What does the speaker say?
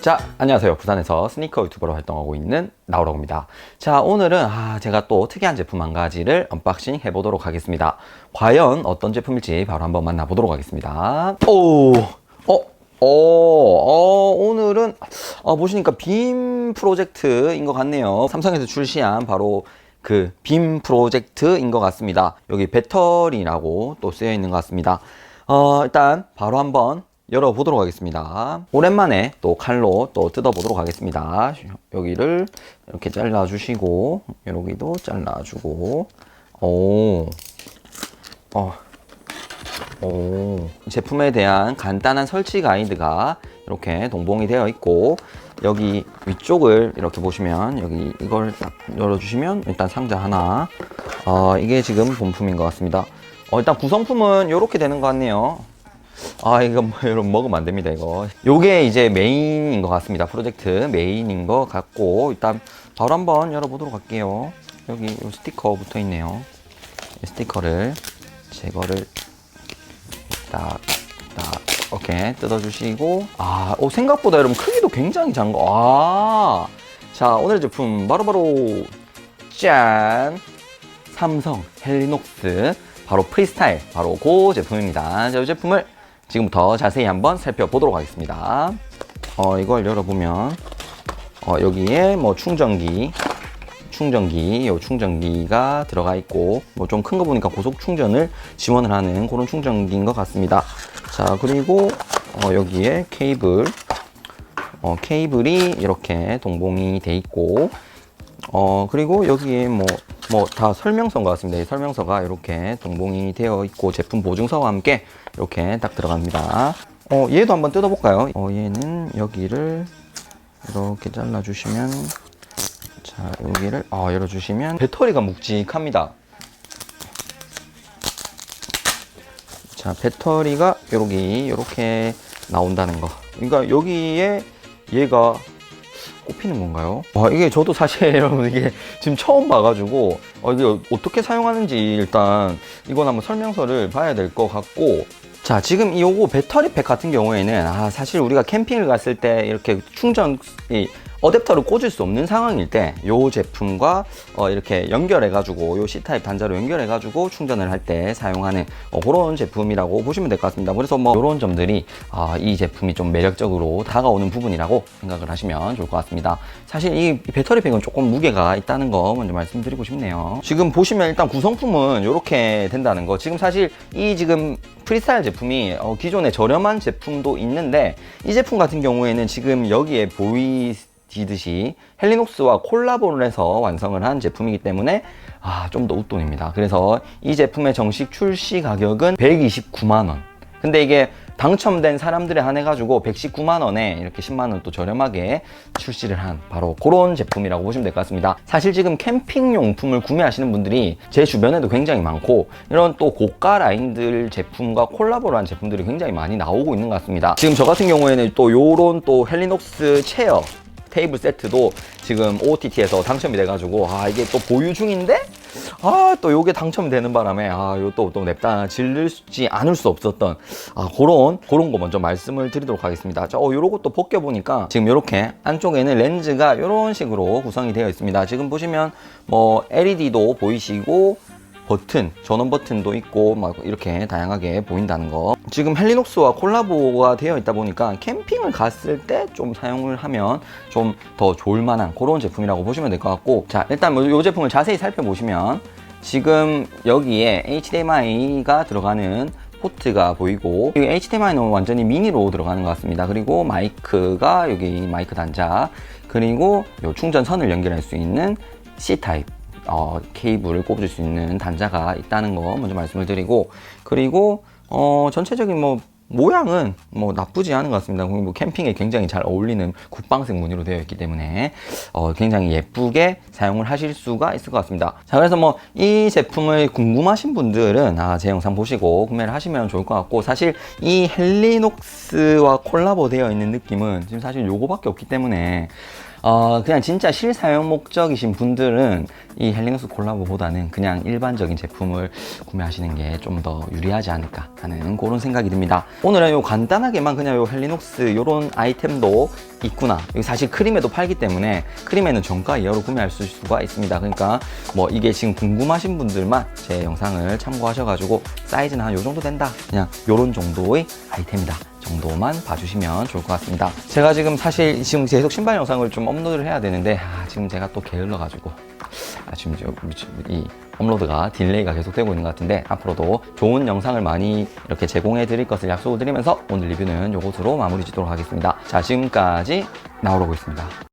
자, 안녕하세요. 부산에서 스니커 유튜버로 활동하고 있는 나우라고입니다. 자, 오늘은 아, 제가 또 특이한 제품 한 가지를 언박싱 해보도록 하겠습니다. 과연 어떤 제품일지 바로 한번 만나보도록 하겠습니다. 오, 어, 어, 어, 오늘은 어, 보시니까 빔 프로젝트인 것 같네요. 삼성에서 출시한 바로 그 빔 프로젝트인 것 같습니다. 여기 배터리라고 또 쓰여 있는 것 같습니다. 어, 일단 바로 한번 열어보도록 하겠습니다. 오랜만에 또 칼로 또 뜯어보도록 하겠습니다. 여기를 이렇게 잘라주시고, 여기도 잘라주고, 오, 어, 오, 제품에 대한 간단한 설치 가이드가 이렇게 동봉이 되어 있고, 여기 위쪽을 이렇게 보시면, 여기 이걸 딱 열어주시면, 일단 상자 하나, 어, 이게 지금 본품인 것 같습니다. 어, 일단 구성품은 이렇게 되는 것 같네요. 아 이거 뭐 여러분 먹으면 안 됩니다 이거. 요게 이제 메인인 것 같습니다. 프로젝트 메인인 것 같고 일단 바로 한번 열어보도록 할게요. 여기 요 스티커 붙어 있네요. 이 스티커를 제거를 딱딱 이렇게 뜯어주시고. 아 오, 생각보다 여러분 크기도 굉장히 작은 거아자 오늘 제품 바로바로 짠. 삼성 헬리녹스. 바로 프리스타일. 바로 그 제품입니다. 자, 이 제품을 지금부터 자세히 한번 살펴보도록 하겠습니다. 어, 이걸 열어보면 어, 여기에 뭐 충전기 충전기, 요 충전기가 들어가 있고 뭐 좀 큰 거 보니까 고속 충전을 지원을 하는 그런 충전기인 것 같습니다. 자 그리고 어, 여기에 케이블 어, 케이블이 이렇게 동봉이 돼 있고 어 그리고 여기에 뭐 뭐 다 설명서인 것 같습니다. 이 설명서가 이렇게 동봉이 되어 있고 제품 보증서와 함께 이렇게 딱 들어갑니다. 어 얘도 한번 뜯어볼까요? 어 얘는 여기를 이렇게 잘라주시면 자 여기를 어, 열어주시면 배터리가 묵직합니다. 자 배터리가 여기 이렇게 나온다는 거. 그러니까 여기에 얘가 꼽히는 건가요? 와, 이게 저도 사실 여러분 이게 지금 처음 봐가지고 어, 이게 어떻게 사용하는지 일단 이건 한번 설명서를 봐야 될 것 같고 자 지금 이 요거 배터리 팩 같은 경우에는 아 사실 우리가 캠핑을 갔을 때 이렇게 충전 이 어댑터를 꽂을 수 없는 상황일 때 이 제품과 어 이렇게 연결해 가지고 요 C타입 단자로 연결해 가지고 충전을 할 때 사용하는 어 그런 제품이라고 보시면 될 것 같습니다. 그래서 뭐 이런 점들이 아, 이 제품이 좀 매력적으로 다가오는 부분이라고 생각을 하시면 좋을 것 같습니다. 사실 이 배터리 팩은 조금 무게가 있다는 거 먼저 말씀드리고 싶네요. 지금 보시면 일단 구성품은 이렇게 된다는 거. 지금 사실 이 지금 프리스타일 제품이 어 기존에 저렴한 제품도 있는데 이 제품 같은 경우에는 지금 여기에 보이 지듯이 헬리녹스와 콜라보를 해서 완성을 한 제품이기 때문에 아, 좀 더 웃돈입니다. 그래서 이 제품의 정식 출시 가격은 129만원. 근데 이게 당첨된 사람들에 한해 가지고 119만 원에 이렇게 10만 원 또 저렴하게 출시를 한 바로 그런 제품이라고 보시면 될 것 같습니다. 사실 지금 캠핑 용품을 구매하시는 분들이 제 주변에도 굉장히 많고 이런 또 고가 라인들 제품과 콜라보를 한 제품들이 굉장히 많이 나오고 있는 것 같습니다. 지금 저 같은 경우에는 또 요런 또 헬리녹스 체어 테이블 세트도 지금 OOTT에서 당첨이 돼가지고 아 이게 또 보유 중인데 아 또 요게 당첨되는 바람에 아요또또 냅다 질르지 않을 수 없었던 아 그런 그런 거 먼저 말씀을 드리도록 하겠습니다. 자, 어 요런 것도 벗겨 보니까 지금 요렇게 안쪽에는 렌즈가 요런 식으로 구성이 되어 있습니다. 지금 보시면 뭐 LED도 보이시고 버튼, 전원 버튼도 있고 막 이렇게 다양하게 보인다는 거. 지금 헬리녹스와 콜라보가 되어 있다 보니까 캠핑을 갔을 때 좀 사용을 하면 좀 더 좋을 만한 그런 제품이라고 보시면 될 것 같고 자 일단 뭐이 제품을 자세히 살펴보시면 지금 여기에 HDMI가 들어가는 포트가 보이고 이 HDMI는 완전히 미니로 들어가는 것 같습니다. 그리고 마이크가 여기 마이크 단자 그리고 요 충전선을 연결할 수 있는 C 타입 어, 케이블을 꼽을 수 있는 단자가 있다는 거 먼저 말씀을 드리고 그리고 어, 전체적인 뭐 모양은 뭐 나쁘지 않은 것 같습니다. 뭐 캠핑에 굉장히 잘 어울리는 국방색 무늬로 되어 있기 때문에 어 굉장히 예쁘게 사용을 하실 수가 있을 것 같습니다. 자, 그래서 뭐 이 제품을 궁금하신 분들은 아, 제 영상 보시고 구매를 하시면 좋을 것 같고 사실 이 헬리녹스와 콜라보 되어 있는 느낌은 지금 사실 요거밖에 없기 때문에 어, 그냥 진짜 실사용 목적이신 분들은 이 헬리노스 콜라보보다는 그냥 일반적인 제품을 구매하시는 게 좀 더 유리하지 않을까 하는 그런 생각이 듭니다. 오늘은 요 간단하게만 그냥 요 헬리녹스 요런 아이템도 있구나. 여기 사실 크림에도 팔기 때문에 크림에는 정가 이하로 구매할 수가 있습니다. 그러니까 뭐 이게 지금 궁금하신 분들만 제 영상을 참고하셔가지고 사이즈는 한 요 정도 된다. 그냥 요런 정도의 아이템이다. 정도만 봐주시면 좋을 것 같습니다. 제가 지금 사실 지금 계속 신발 영상을 좀 업로드를 해야 되는데 아, 지금 제가 또 게을러가지고 아, 지금 저- 이 업로드가 딜레이가 계속되고 있는 것 같은데 앞으로도 좋은 영상을 많이 이렇게 제공해 드릴 것을 약속을 드리면서 오늘 리뷰는 요것으로 마무리 짓도록 하겠습니다. 자 지금까지 나오러고 있습니다.